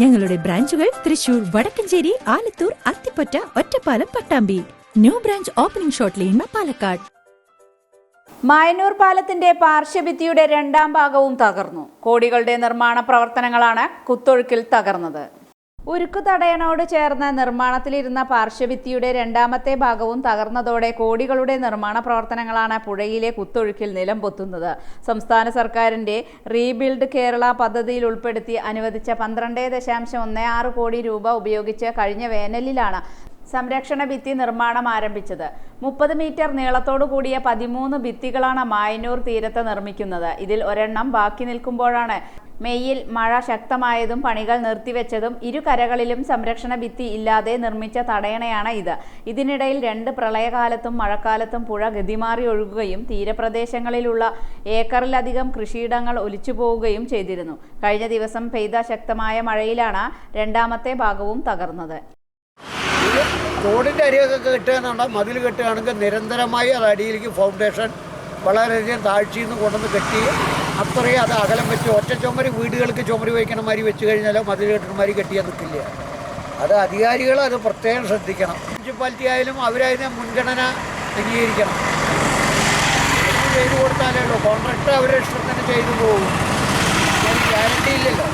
ഞങ്ങളുടെ ബ്രാഞ്ചുകൾ Thrissur Vadakkanchery Alathur Athippatta Ottapalam Pattambi. New branch opening shot ലീൻമ പാലക്കാട്. മായന്നൂർ പാലത്തിന്റെ പാർശ്വഭിത്തിയുടെ രണ്ടാം ഭാഗവും തകർന്നു. കോടികളുടെ നിർമ്മാണ പ്രവർത്തനങ്ങളാണ് കുത്തൊഴുക്കിൽ തകർന്നത്. ഉരുക്കു തടയണോട് ചേർന്ന് നിർമ്മാണത്തിലിരുന്ന പാർശ്വഭിത്തിയുടെ രണ്ടാമത്തെ ഭാഗവും തകർന്നതോടെ കോടികളുടെ നിർമ്മാണ പ്രവർത്തനങ്ങളാണ് പുഴയിലെ കുത്തൊഴുക്കിൽ നിലം പൊത്തുന്നത് സംസ്ഥാന സർക്കാരിന്റെ റീബിൽഡ് കേരള പദ്ധതിയിൽ ഉൾപ്പെടുത്തി അനുവദിച്ച പന്ത്രണ്ട് ദശാംശം ഒന്ന് ആറ് കോടി രൂപ ഉപയോഗിച്ച് കഴിഞ്ഞ വേനലിലാണ് സംരക്ഷണ ഭിത്തി നിർമ്മാണം ആരംഭിച്ചത്. മുപ്പത് മീറ്റർ നീളത്തോടു കൂടിയ പതിമൂന്ന് ഭിത്തികളാണ് മായന്നൂർ തീരത്ത് നിർമ്മിക്കുന്നത്. ഇതിൽ ഒരെണ്ണം ബാക്കി നിൽക്കുമ്പോഴാണ് മെയ്യിൽ മഴ ശക്തമായതും പണികൾ നിർത്തിവെച്ചതും ഇരു കരകളിലും സംരക്ഷണ ഭിത്തി ഇല്ലാതെ നിർമ്മിച്ച തടയണയാണ് ഇത്. ഇതിനിടയിൽ രണ്ട് പ്രളയകാലത്തും മഴക്കാലത്തും പുഴ ഗതിമാറി ഒഴുകുകയും തീരപ്രദേശങ്ങളിലുള്ള ഏക്കറിലധികം കൃഷിയിടങ്ങൾ ഒലിച്ചു പോവുകയും ചെയ്തിരുന്നു. കഴിഞ്ഞ ദിവസം പെയ്ത ശക്തമായ മഴയിലാണ് രണ്ടാമത്തെ ഭാഗവും തകർന്നത്. റോഡിന്റെ മതിൽ കെട്ടുകയാണെങ്കിൽ നിരന്തരമായി അത് അടിയിലേക്ക് ഫൗണ്ടേഷൻ വളരെയധികം താഴ്ചയിൽ നിന്ന് കൊണ്ടുവന്ന് കെട്ടി അത്രയും അത് അകലം വെച്ച് ഒറ്റ ചുമര് വീടുകൾക്ക് ചുമര് വയ്ക്കണ മാതിരി വെച്ച് കഴിഞ്ഞാലോ മതിൽ കെട്ടണമാതിരി കെട്ടിയാൽ നിൽക്കില്ല അത് അധികാരികൾ അത് പ്രത്യേകം ശ്രദ്ധിക്കണം. മുനിസിപ്പാലിറ്റി ആയാലും അവരതിനെ മുൻഗണന അംഗീകരിക്കണം. ചെയ്തു കൊടുത്താലേ ഉള്ളൂ. കോൺട്രാക്ടർ അവരുടെ ഇഷ്ടത്തിന് ചെയ്തു പോകും. ഗ്യാരണ്ടി ഇല്ലല്ലോ.